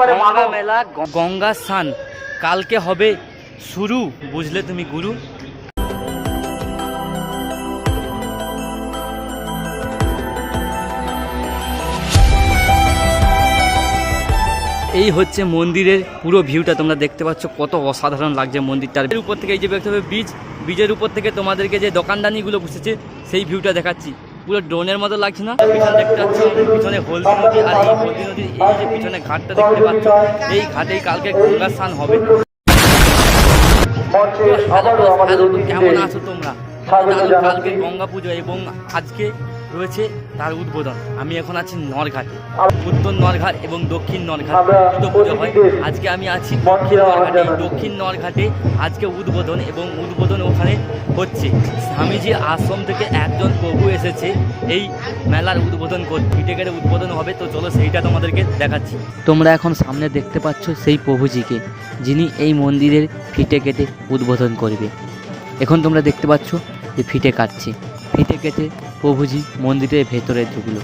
পারে গঙ্গা মেলা গঙ্গা স্নান। কালকে হবে শুরু বুঝলে তুমি গুরু? এই হচ্ছে মন্দিরের পুরো ভিউটা তোমরা দেখতে পাচ্ছ কত অসাধারণ লাগছে মন্দিরটার। উপর থেকে এই যে দেখতে হবে বীজ। বীজের উপর থেকে তোমাদেরকে যে দোকানদানিগুলো বসেছে সেই ভিউটা দেখাচ্ছি। পুরো ড্রোনের মতো লাগছে না পিছনে দেখতে পাচ্ছি, পিছনে হলদি নদী আর এই হলদি নদীর এই যে পিছনে ঘাটটা দেখতে পাচ্ছ, এই ঘাটেই কালকে গঙ্গা স্নান হবে কেমন আছো তোমরা। কালকে গঙ্গা পুজো এবং আজকে রয়েছে তার উদ্বোধন। আমি এখন আছি নরঘাটে। উত্তর নরঘাট এবং দক্ষিণ নরঘাট। দুটো পুজো হয়। আজকে আমি আছি দক্ষিণ নরঘাটে। দক্ষিণ নরঘাটে আজকে উদ্বোধন এবং উদ্বোধন ওখানে হচ্ছে। স্বামীজি আশ্রম থেকে একজন প্রভু এসেছে। এই মেলার উদ্বোধন করতে কেটে উদ্বোধন হবে। তো চলো সেইটা তোমাদেরকে দেখাচ্ছি। তোমরা এখন সামনে দেখতে পাচ্ছ সেই প্রভুজিকে যিনি এই মন্দিরের ফিটে কেটে উদ্বোধন করবে। এখন তোমরা দেখতে পাচ্ছ যে ফিটে কাটছে। ফিটে কেটে প্রভুজি মন্দিরের ভেতরে ঢুকলো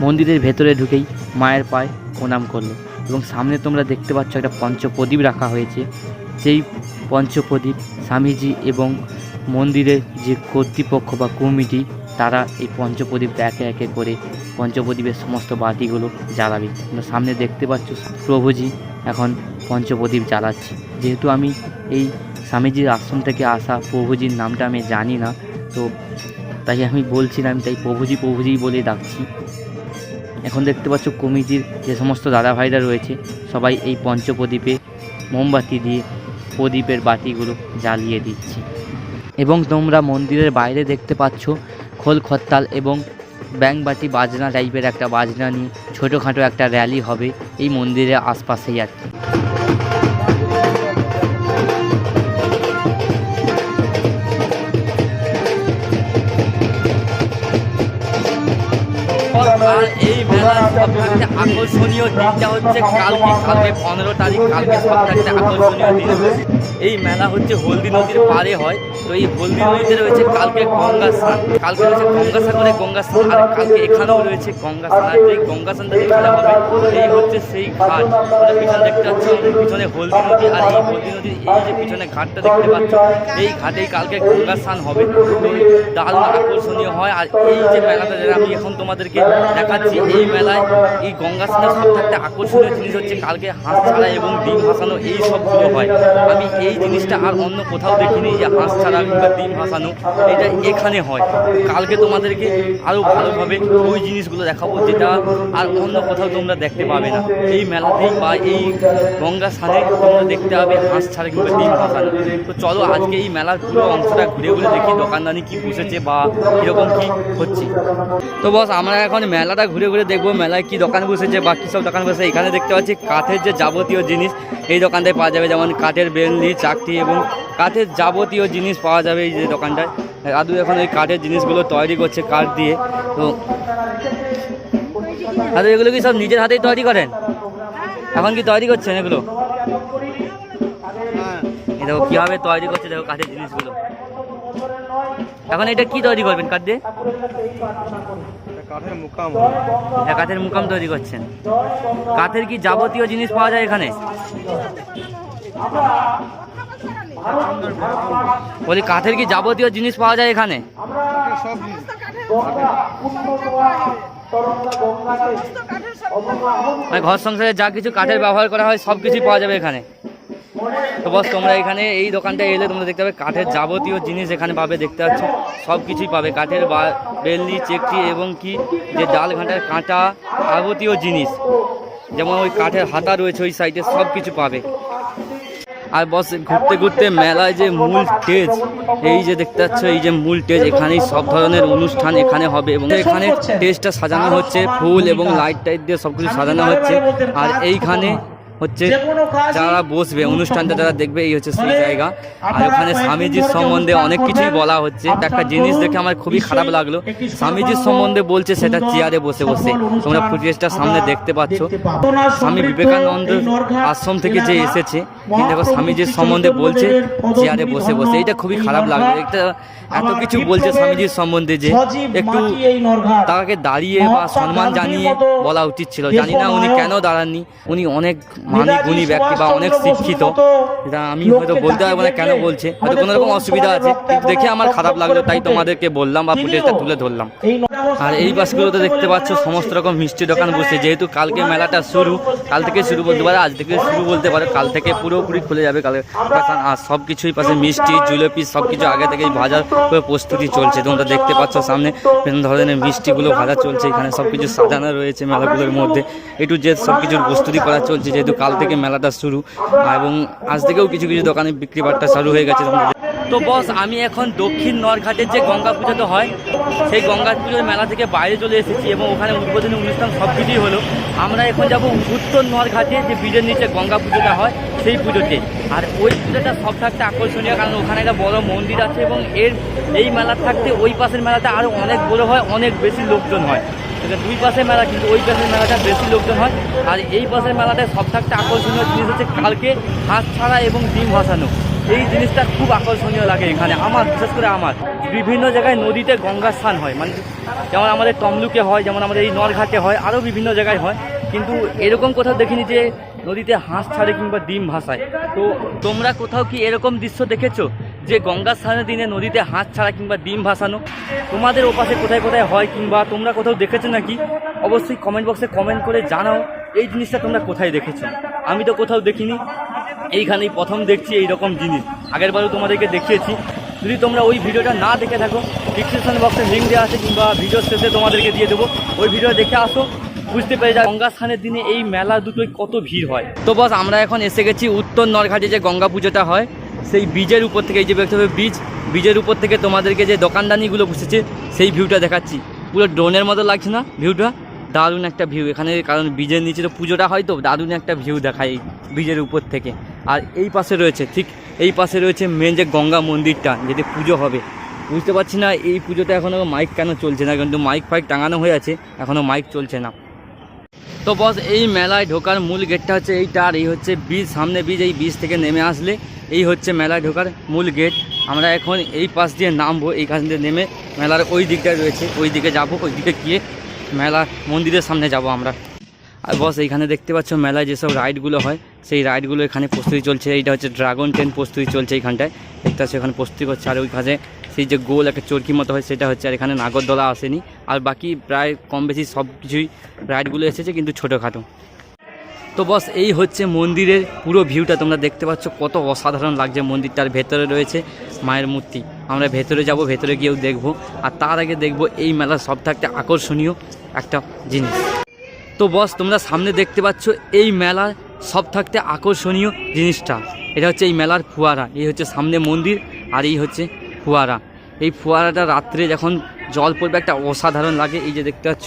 মন্দিরের ভেতরে ঢুকেই মায়ের পায়ে প্রণাম করল এবং সামনে তোমরা দেখতে পাচ্ছ একটা পঞ্চপ্রদীপ রাখা হয়েছে। যেই পঞ্চপ্রদীপ স্বামীজি এবং মন্দিরের যে কর্তৃপক্ষ বা কমিটি তারা এই পঞ্চপ্রদীপটা একে একে করে পঞ্চপ্রদীপের সমস্ত বাতিগুলো জ্বালাবে। তোমরা সামনে দেখতে পাচ্ছ প্রভুজি এখন পঞ্চপ্রদীপ জ্বালাচ্ছে। যেহেতু আমি এই স্বামীজির আশ্রম থেকে আসা প্রভুজির নামটা আমি জানি না, তো তাই আমি বলছিলাম, তাই প্রভুজি প্রভুজি বলে ডাকছি। এখন দেখতে পাচ্ছ কমিটির যে সমস্ত দাদা ভাইরা রয়েছে, সবাই এই পঞ্চপ্রদীপে মোমবাতি দিয়ে প্রদীপের বাতিগুলো জ্বালিয়ে দিচ্ছে। এবং তোমরা মন্দিরের বাইরে দেখতে পাচ্ছ খোল খত্তাল এবং ব্যাংবাটি বাজনা টাইপের একটা বাজনা নিয়ে ছোটোখাটো একটা র্যালি হবে এই মন্দিরের আশপাশেই আর কি। এই মেলার আকর্ষণীয় দিনটা হচ্ছে কালকে কালকে পনেরো তারিখ, কালকে সব আকর্ষণীয় দিন। এই মেলা হচ্ছে হলদি নদীর পারে হয়। তো এই হলদি নদীতে রয়েছে কালকে গঙ্গা স্নান। কালকে রয়েছে গঙ্গা সাগরে গঙ্গা স্নান। আর কালকে এখানেও রয়েছে গঙ্গা স্নান। এই গঙ্গা স্নানটা যেখানে হবে এই হচ্ছে সেই ঘাট। তোমরা পিছনে দেখতে পাচ্ছ, পিছনে হলদি নদী আর এই হলদি নদীর এই যে পিছনে ঘাটটা দেখতে পাচ্ছ, এই ঘাটেই কালকে গঙ্গা স্নান হবে। তো দারুণ আকর্ষণীয় হয়। আর এই যে মেলাটা যেটা আমি এখন তোমাদেরকে দেখাচ্ছি, এই মেলায় এই গঙ্গা স্নানের সব থাকতে আকর্ষণীয় জিনিস হচ্ছে কালকে হাঁস ছাড়া এবং ডিম হাসানো, এই সবগুলো হয়। আমি এই জিনিসটা আর অন্য কোথাও দেখিনি যে হাঁস ছাড়া কিংবা ডিম ভাসানো এটা এখানে হয়। কালকে তোমাদেরকে আরও ভালোভাবে ওই জিনিসগুলো দেখাবো যেটা আর অন্য কোথাও তোমরা দেখতে পাবে না। এই মেলাতেই বা এই গঙ্গা স্নানে তোমরা দেখতে পাবে হাঁস ছাড়া কিংবা ডিম ভাসানো তো চলো আজকে এই মেলার পুরো অংশটা ঘুরে ঘুরে দেখি, দোকানদানি কি বসেছে বা কীরকম কি হচ্ছে। তো বস, আমরা এখন মেলাটা ঘুরে ঘুরে দেখব, মেলায় কি দোকান বসেছে বা কী সব দোকান বসেছে। এখানে দেখতে পাচ্ছি কাঠের যে যাবতীয় জিনিস, এই দোকানটায় পাওয়া যাবে যেমন কাঠের বেলনি চাকতি এবং কাঠের যাবতীয় জিনিস পাওয়া যাবে এই যে দোকানটায়। দাদু এখন এই কাঠের জিনিসগুলো তৈরি করছে কাঠ দিয়ে। তো দাদু এগুলো কি সব নিজের হাতেই তৈরি করেন? এখন কি তৈরি করছেন এগুলো? দেখো কীভাবে তৈরি করছে দেখো কাঠের জিনিসগুলো। এখন এটা কি তৈরি করবেন কাঠ দিয়ে? কাঠের মুকাম কাঠের মুকাম তৈরি করছেন। কাঠের কি যাবতীয় জিনিস পাওয়া যায় এখানে? বলি, কাঠের কি যাবতীয় জিনিস পাওয়া যায় এখানে? মানে ঘর সংসারে যা কিছু কাঠের ব্যবহার করা হয়, সব কিছুই পাওয়া যাবে এখানে। তো বস, তোমরা এখানে এই দোকানটা এলে তোমরা দেখতে পাবে, কাঠের যাবতীয় জিনিস এখানে পাবে, দেখতে পাচ্ছ, সব কিছুই পাবে। কাঠের বা, বেলনি, চেকটি এবং কি, যে ডাল ঘাটার কাঁটা, যাবতীয় জিনিস। যেমন ওই কাঠের হাতা রয়েছে ওই সাইডে সব কিছু পাবে। আর বস ঘুরতে ঘুরতে মেলায় যে মূল স্টেজ এই যে দেখতে পাচ্ছ এই যে মূল স্টেজ এখানেই সব ধরনের অনুষ্ঠান এখানে হবে এবং এখানে স্টেজটা সাজানো হচ্ছে ফুল এবং লাইট টাইট দিয়ে সবকিছু সাজানো হচ্ছে। আর এইখানে হচ্ছে যারা বসবে অনুষ্ঠানটা যারা দেখবে এই হচ্ছে সেই জায়গা। আর ওখানে স্বামীজির সম্বন্ধে অনেক কিছুই বলা হচ্ছে। একটা জিনিস দেখে আমার খুবই খারাপ লাগল। স্বামীজির সম্বন্ধে বলছে সেটা চেয়ারে বসে বসে। তোমরা ফুটেজটা সামনে দেখতে পাচ্ছ। স্বামী বিবেকানন্দ আশ্রম থেকে যে এসেছে দেখো স্বামীজির সম্বন্ধে বলছে চেয়ারে বসে বসে। এটা খুবই খারাপ লাগল। এটা এত কিছু বলছে স্বামীজির সম্বন্ধে যে একটু তাকে দাঁড়িয়ে বা সম্মান জানিয়ে বলা উচিত ছিল। জানি না উনি কেন দাঁড়াননি। উনি অনেক মানি গুণী ব্যক্তি বা অনেক শিক্ষিত এটা আমি হয়তো বলতে পারব না কেন বলছে। হয়তো কোনো রকম অসুবিধা আছে। কিন্তু দেখে আমার খারাপ লাগল তাই তোমাদেরকে বললাম বা ফুটেজটা তুলে ধরলাম। আর এই বাসগুলোতে দেখতে পাচ্ছ সমস্ত রকম মিষ্টি দোকান বসে। যেহেতু কালকে মেলাটা শুরু কাল থেকে শুরু বলতে পারে আজ থেকে শুরু বলতে পারে কাল থেকে পুরোপুরি খুলে যাবে কালকে আর সব কিছুই পাশে মিষ্টি জুলেপি সব কিছু আগে থেকেই ভাজার প্রস্তুতি চলছে। তোমরা দেখতে পাচ্ছ সামনে বিভিন্ন ধরনের মিষ্টিগুলো ভাজা চলছে। এখানে সব কিছু সাজানো রয়েছে মেলাগুলোর মধ্যে। একটু যে সব কিছুর প্রস্তুতি করা চলছে যেহেতু কাল থেকে মেলাটা শুরু। এবং আজ থেকেও কিছু কিছু দোকানে বিক্রি বাট্টা চালু হয়ে গেছে তো বস, আমি এখন দক্ষিণ নরঘাটের যে গঙ্গা পুজোতে হয়, সেই গঙ্গা পুজোর মেলা থেকে বাইরে চলে এসেছি এবং ওখানে উদ্বোধনী অনুষ্ঠান সব কিছুই হলো। আমরা এখন যাব উত্তর নরঘাটে যে ব্রিজের নিচে গঙ্গা পুজোটা হয়, সেই পুজোতে। আর ওই পুজোটা সব থাকতে আকর্ষণীয়, কারণ ওখানে একটা বড় মন্দির আছে এবং এর এই মেলা থাকতে ওই পাশের মেলাটা আরও অনেক বড় হয়, অনেক বেশি লোকজন হয়। এটা দুই পাশের মেলা কিন্তু ওই পাশের মেলাটা বেশি লোকজন হয়। আর এই পাশের মেলাটায় থাকতে আকর্ষণীয় জিনিস হচ্ছে কালকে হাঁস ছাড়া এবং ডিম ভাসানো। এই জিনিসটা খুব আকর্ষণীয় লাগে এখানে, আমার, বিশেষ করে আমার। বিভিন্ন জায়গায় নদীতে গঙ্গা স্নান হয় মানে যেমন আমাদের তমলুকে হয়, যেমন আমাদের এই নরঘাটে হয়, আরও বিভিন্ন জায়গায় হয়। কিন্তু এরকম কোথাও দেখিনি যে নদীতে হাঁস ছাড়ে কিংবা ডিম ভাসায়। তো তোমরা কোথাও কি এরকম দৃশ্য দেখেছ? যে গঙ্গা স্নানের দিনে নদীতে হাঁস ছাড়া কিংবা ডিম ভাসানো, তোমাদের ওপাশে কোথায় কোথায় হয় কিংবা তোমরা কোথাও দেখেছ নাকি? অবশ্যই কমেন্ট বক্সে কমেন্ট করে জানাও, এই জিনিসটা তোমরা কোথায় দেখেছ? আমি তো কোথাও দেখিনি, এইখানেই প্রথম দেখছি এই রকম জিনিস। আগেরবারও তোমাদেরকে দেখিয়েছি। যদি তোমরা ওই ভিডিওটা না দেখে থাকো ডিসক্রিপশন বক্সে লিঙ্ক দেওয়া আছে কিংবা ভিডিও শেষে তোমাদেরকে দিয়ে দেবো। ওই ভিডিও দেখে আসো, বুঝতে পেরে যায় গঙ্গা স্নানের দিনে এই মেলা দুটোই কত ভিড় হয়। তো বস আমরা এখন এসে গেছি উত্তর নরঘাটে যে গঙ্গা পুজোটা হয়। সেই ব্রিজের উপর থেকে এই যে দেখতে হবে ব্রিজ, ব্রিজের উপর থেকে তোমাদেরকে যে দোকানদানিগুলো বসেছে, সেই ভিউটা দেখাচ্ছি। পুরো ড্রোনের মতো লাগছে না ভিউটা দারুণ একটা ভিউ এখানে, কারণ ব্রিজের নিচে তো পুজোটা হয় তো, দারুণ একটা ভিউ দেখায় এই ব্রিজের উপর থেকে। আর এই পাশে রয়েছে, ঠিক এই পাশে রয়েছে মেন যে গঙ্গা মন্দিরটা, যেটি পুজো হবে। বুঝতে পারছি না, এই পুজোতে এখনও মাইক কেন চলছে না? কিন্তু মাইক ফাইক টাঙানো হয়ে আছে এখনও মাইক চলছে না। তো বস এই মেলায় ঢোকার মূল গেটটা হচ্ছে এইটা, আর এই হচ্ছে বীজ সামনে বীজ এই বীজ থেকে নেমে আসলে এই হচ্ছে মেলায় ঢোকার মূল গেট আমরা এখন এই পাশ দিয়ে নামবো, এইখান দিয়ে নেমে মেলার ওই দিকটা রয়েছে। ওই দিকে যাব, ওই দিকে গিয়ে মেলা মন্দিরের সামনে যাব আমরা। আর বস এইখানে দেখতে পাচ্ছ মেলায় যেসব রাইডগুলো হয়, সেই রাইডগুলো এখানে প্রস্তুতি চলছে। এইটা হচ্ছে ড্রাগন ট্রেন প্রস্তুতি চলছে এইখানটায়। দেখতে পাচ্ছ এখানে প্রস্তুতি করছে। আর ওইখানে সেই যে গোল একটা চরকি মতো হয়, সেটা হচ্ছে আর এখানে নাগরদোলা আসেনি। আর বাকি প্রায় কম বেশি সব কিছুই রাইডগুলো এসেছে, কিন্তু ছোটোখাটো। তো বস, এই হচ্ছে মন্দিরের পুরো ভিউটা তোমরা দেখতে পাচ্ছ কত অসাধারণ লাগছে মন্দিরটার ভেতরে রয়েছে মায়ের মূর্তি। আমরা ভেতরে যাব, ভেতরে গিয়েও দেখব, আর তার আগে দেখব এই মেলার সব থাকতে আকর্ষণীয় একটা জিনিস। তো বস, তোমরা সামনে দেখতে পাচ্ছ এই মেলার সব থাকতে আকর্ষণীয় জিনিসটা। এটা হচ্ছে এই মেলার ফুয়ারা। এই হচ্ছে সামনে মন্দির, আর এই হচ্ছে ফুয়ারা। এই ফুয়ারাটা রাত্রে যখন জল পড়বে, একটা অসাধারণ লাগে। এই যে দেখতে পাচ্ছ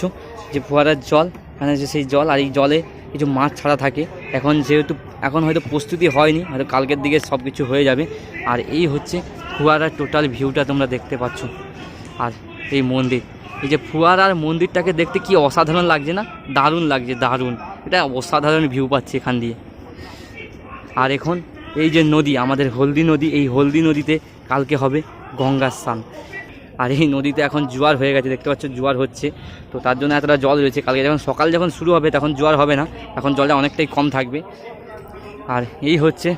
যে ফুয়ারার জল মানে সেই জল, আর এই জলে কিছু মাছ ছাড়া থাকে। এখন যেহেতু, এখন হয়তো প্রস্তুতি হয়নি, হয়তো কালকের দিকে সব কিছু হয়ে যাবে। আর এই হচ্ছে ফুয়ারার টোটাল ভিউটা তোমরা দেখতে পাচ্ছ। আর এই মন্দির, এই যে ফুয়ারার মন্দিরটাকে দেখতে কি অসাধারণ লাগছে না? দারুণ লাগছে, দারুণ। এটা অসাধারণ ভিউ পাচ্ছে এখান দিয়ে। আর এখন এই যে নদী, আমাদের হলদি নদী, এই হলদি নদীতে কালকে হবে গঙ্গা স্নান। আর এই নদীতে এখন জোয়ার হয়ে গেছে, দেখতে পাচ্ছ জোয়ার হচ্ছে। তো তার জন্য এতটা জল রয়েছে। কালকে যখন সকাল যখন শুরু হবে, তখন জোয়ার হবে না। এখন জলটা অনেকটাই কম থাকবে। আর এই হচ্ছে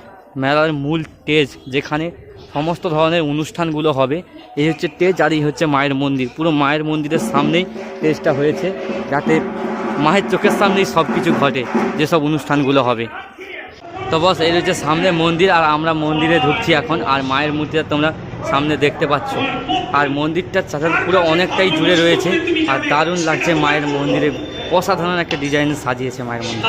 মেলার মূল স্টেজ যেখানে সমস্ত ধরনের অনুষ্ঠানগুলো হবে। এই হচ্ছে স্টেজ আর এই হচ্ছে মায়ের মন্দির। পুরো মায়ের মন্দিরের সামনেই স্টেজটা হয়েছে, যাতে মায়ের চোখের সামনেই সব কিছু ঘটে, যেসব অনুষ্ঠানগুলো হবে। তো বস, এই হচ্ছে সামনে মন্দির, আর আমরা মন্দিরে ঢুকছি এখন। আর মায়ের মূর্তিটা তোমরা সামনে দেখতে পাচ্ছ। আর মন্দিরটার সাথে পুরো অনেকটাই জুড়ে রয়েছে। আর দারুণ লাগছে মায়ের মন্দিরে। অসাধারণ একটা ডিজাইন সাজিয়েছে মায়ের মন্দির।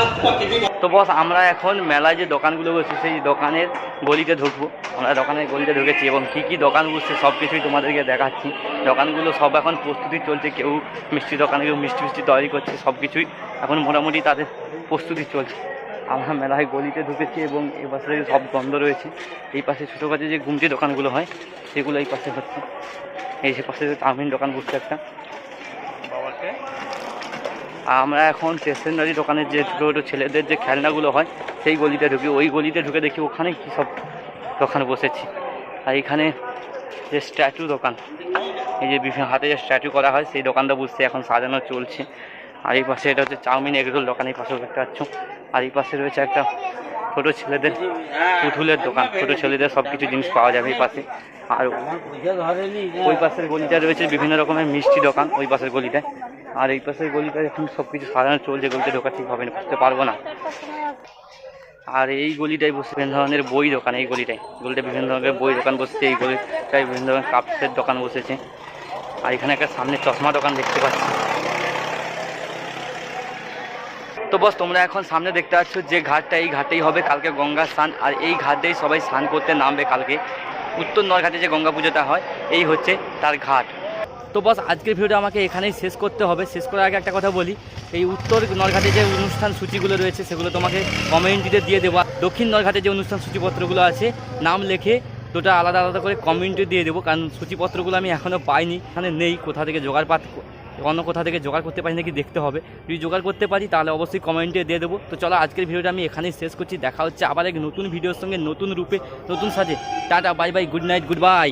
তো বস, আমরা এখন মেলায় যে দোকানগুলো বসছে, সেই দোকানের গলিতে ঢুকবো। আমরা দোকানের গলিতে ঢুকেছি এবং কী কী দোকান বসছে সব কিছুই তোমাদেরকে দেখাচ্ছি। দোকানগুলো সব এখন প্রস্তুতি চলছে। কেউ মিষ্টি দোকানে, কেউ মিষ্টি মিষ্টি তৈরি করছে, সব কিছুই এখন মোটামুটি তাদের প্রস্তুতি চলছে। আমরা মেলায় গলিতে ঢুকেছি এবং এই পাশে সব বন্ধ রয়েছে এই পাশে ছোটো কাছে যে গুমটি দোকানগুলো হয় সেগুলো এই পাশে হচ্ছে। এই যে পাশে চাউমিন দোকান বসছে একটা। আমরা এখন স্টেশনারি দোকানের যে ছোটো ছোটো ছেলেদের যে খেলনাগুলো হয় সেই গলিতে ঢুকি। ওই গলিতে ঢুকে দেখি ওখানে কী সব দোকান বসেছি। আর এখানে যে স্ট্যাচু দোকান এই যে বিভিন্ন হাতে যে স্ট্যাচু করা হয় সেই দোকানটা বুঝতে এখন সাজানো চলছে। আর এই পাশে এটা হচ্ছে চাউমিন এগরোল দোকান, এই পাশেও দেখতে পাচ্ছ। আর এই পাশে রয়েছে একটা ছোটো ছেলেদের পুতুলের দোকান, ছোটো ছেলেদের সব কিছু জিনিস পাওয়া যাবে এই পাশে। আর ওই পাশের গলিটা রয়েছে বিভিন্ন রকমের মিষ্টি দোকান, ওই পাশের গলিটায়। আর এই পাশের গলিটায় এখন সব কিছু সাজানো চলছে গলিতে ঢোকা ঠিক হবে না, বুঝতে পারব না। আর এই গলিটায় বসে বিভিন্ন ধরনের বই দোকান, এই গলিটায়। গলিটা বিভিন্ন ধরনের বই দোকান বসছে, এই গলিটায় বিভিন্ন ধরনের কাপসের দোকান বসেছে। আর এখানে একটা সামনে চশমা দোকান দেখতে পাচ্ছি। তো বস, তোমরা এখন সামনে দেখতে পাচ্ছ যে ঘাটটা, এই ঘাটেই হবে কালকে গঙ্গা স্নান, আর এই ঘাটেই সবাই স্নান করতে নামবে কালকে। উত্তর নরঘাটে যে গঙ্গা পুজোটা হয়, এই হচ্ছে তার ঘাট। তো বস, আজকের ভিডিওটা আমাকে এখানেই শেষ করতে হবে। শেষ করার আগে একটা কথা বলি, এই উত্তর নরঘাটে যে অনুষ্ঠান সূচিগুলো রয়েছে, সেগুলো তোমাকে কমিউনিটিতে দিয়ে দেবো। দক্ষিণ নরঘাটে যে অনুষ্ঠান সূচিপত্রগুলো আছে, নাম লেখে দুটো আলাদা আলাদা করে কমিউনিটি দিয়ে দেবো, কারণ সূচিপত্রগুলো আমি এখনও পাইনি, এখানে নেই, কোথা থেকে জোগাড় পাত অন্য কোথা থেকে জোগাড় করতে পারি নাকি দেখতে হবে। যদি জোগাড় করতে পারি, তাহলে অবশ্যই কমেন্টে দিয়ে দেবো। তো চলো, আজকের ভিডিওটা আমি এখানেই শেষ করছি। দেখা হচ্ছে আবার এক নতুন ভিডিওর সঙ্গে নতুন রূপে, নতুন সাজে। Tata bye bye good night goodbye